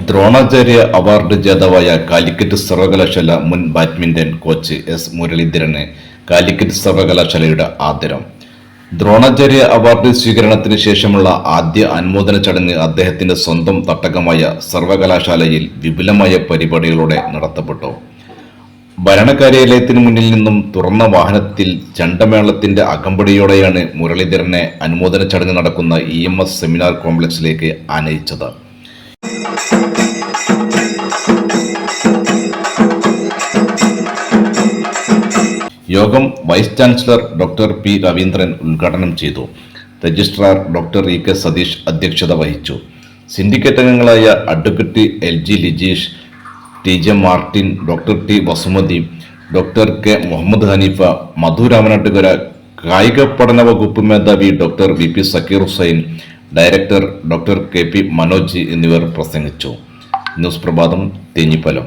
Dronacharya award ജേതാവായ കാലിക്കറ്റ് സർവകലാശാല മുൻ ബാഡ്മിന്റൺ കോച്ച് എസ് മുരളീധരന് കാലിക്കറ്റ് സർവകലാശാലയുടെ ആദരം. ദ്രോണാചാര്യ അവാർഡ് സ്വീകരണത്തിന് ശേഷമുള്ള ആദ്യ അനുമോദന ചടങ്ങ് അദ്ദേഹത്തിന്റെ സ്വന്തം തട്ടകമായ സർവകലാശാലയിൽ വിപുലമായ പരിപാടികളോടെ നടത്തപ്പെട്ടു. ഭരണകാര്യാലയത്തിന് മുന്നിൽ നിന്നും തുറന്ന വാഹനത്തിൽ ചണ്ടമേളത്തിന്റെ അകമ്പടിയോടെയാണ് മുരളീധരനെ അനുമോദന ചടങ്ങ് നടക്കുന്ന ഇ എം എസ് സെമിനാർ കോംപ്ലക്സിലേക്ക് ആനയിച്ചത്. യോഗം vice chancellor doctor P Raveendran ഉദ്ഘാടനം ചെയ്തു. Registrar doctor E K Satheesh അധ്യക്ഷത വഹിച്ചു. സിൻഡിക്കേറ്റ് അംഗങ്ങളായ advocate L G Lijeesh T J Martin doctor T Vasumathi doctor K Muhammad Haneefa Madhu Ramanattukara കായിക പഠന വകുപ്പ് മേധാവി doctor V P Zakir Hussain director doctor K P Manoj എന്നിവർ പ്രസംഗിച്ചു. News പ്രഭാതം തേഞ്ഞിപ്പലം.